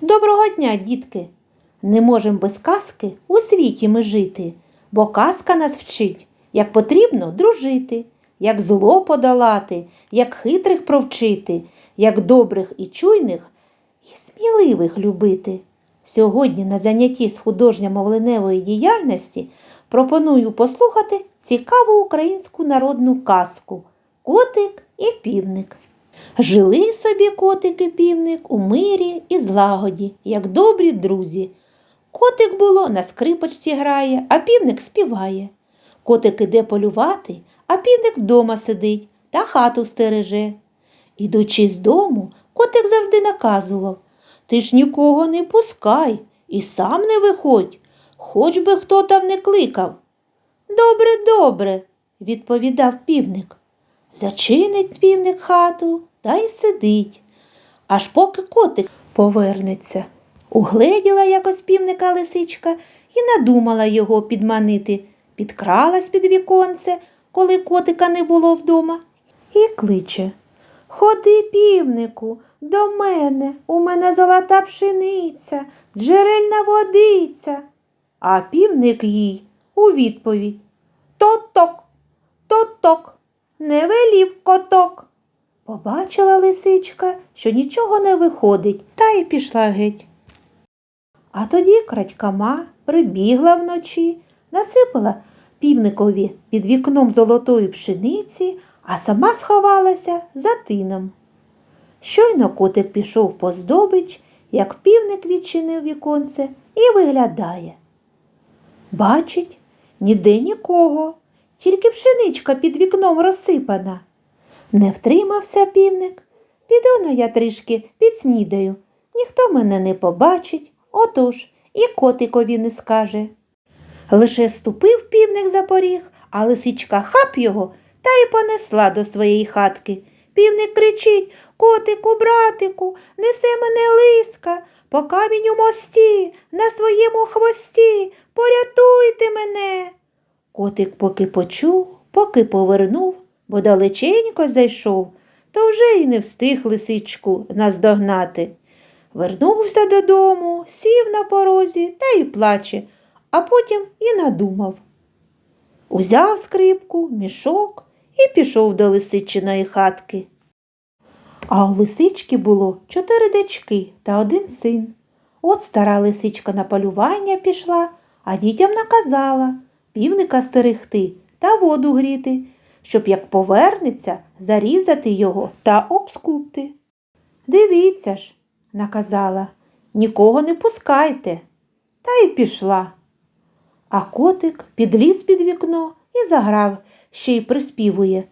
Доброго дня, дітки! Не можемо без казки у світі ми жити, бо казка нас вчить, як потрібно дружити, як зло подолати, як хитрих провчити, як добрих і чуйних і сміливих любити. Сьогодні на занятті з художньо-мовленевої діяльності пропоную послухати цікаву українську народну казку Котик і півник. Жили собі котик і півник у мирі і злагоді, як добрі друзі. Котик було на скрипочці грає, а півник співає. Котик іде полювати, а півник вдома сидить та хату стереже. Ідучи з дому, котик завжди наказував Ти ж нікого не пускай і сам не виходь, хоч би хто там не кликав. Добре, добре, відповідав півник. Зачинить півник хату та й сидить, аж поки котик повернеться. Угледіла якось півника лисичка і надумала його підманити. Підкралась під віконце, коли котика не було вдома, і кличе Ходи, півнику, до мене, у мене золота пшениця, джерельна водиця. А півник їй у відповідь Тоток, тоток, не велів коток. Побачила лисичка, що нічого не виходить, та й пішла геть. А тоді крадькама прибігла вночі, насипала півникові під вікном золотої пшениці, а сама сховалася за тином. Щойно котик пішов по здобич, як півник відчинив віконце і виглядає. Бачить, ніде нікого, тільки пшеничка під вікном розсипана. Не втримався півник. Піду но я трішки підснідаю. Ніхто мене не побачить, отож і котикові не скаже. Лише ступив півник за поріг, а лисичка хап його та й понесла до своєї хатки. Півник кричить Котику, братику, несе мене лиска, по каміню мості, на своєму хвості, порятуйте мене. Котик поки почув, поки повернув, бо далеченько зайшов, то вже й не встиг лисичку наздогнати. Вернувся додому, сів на порозі та й плаче, а потім і надумав. Узяв скрипку, мішок і пішов до лисичиної хатки. А у лисички було чотири дочки та один син. От стара лисичка на полювання пішла, а дітям наказала півника стерегти та воду гріти, щоб як повернеться, зарізати його та обскупти. Дивіться ж, наказала, нікого не пускайте. Та й пішла. А котик підліз під вікно і заграв, ще й приспівує.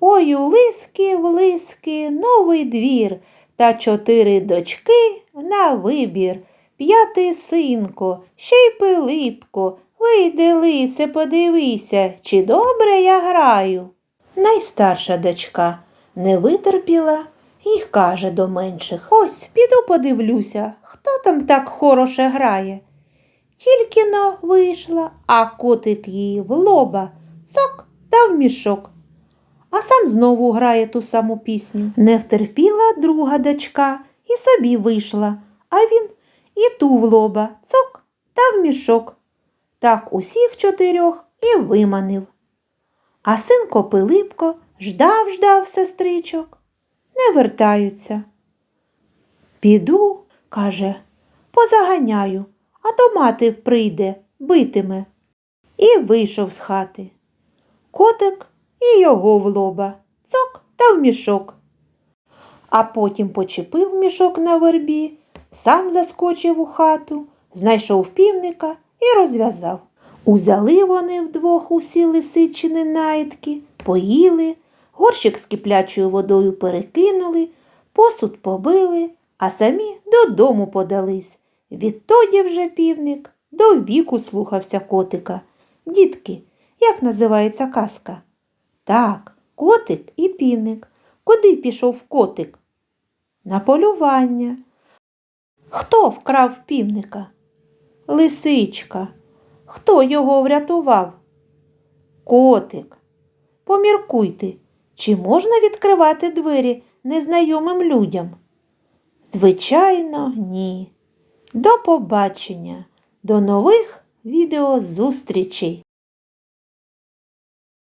Ой, у лиски, в лиски, новий двір, та чотири дочки на вибір. П'ятий синко, ще й Пилипко, вийди, лисе, подивися, чи добре я граю. Найстарша дочка не витерпіла і каже до менших Ось піду подивлюся, хто там так хороше грає. Тільки но вийшла, а котик її в лоба, цок та в мішок. А сам знову грає ту саму пісню. Не втерпіла друга дочка і собі вийшла, а він і ту в лоба, цок та в мішок. Так усіх чотирьох і виманив. А синко Пилипко ждав, ждав сестричок, не вертаються. Піду, каже, позаганяю, а то мати прийде, битиме. І вийшов з хати. Котик і його в лоба, цок та в мішок. А потім почепив мішок на вербі, сам заскочив у хату, знайшов півника і розв'язав. Узяли вони вдвох усі лисичини наїдки, поїли, горщик з киплячою водою перекинули, посуд побили, а самі додому подались. Відтоді вже півник до віку слухався котика. Дітки, як називається казка? Так, котик і півник. Куди пішов котик? На полювання. Хто вкрав півника? Лисичка. Хто його врятував? Котик. Поміркуйте, чи можна відкривати двері незнайомим людям? Звичайно, ні. До побачення, до нових відеозустрічей!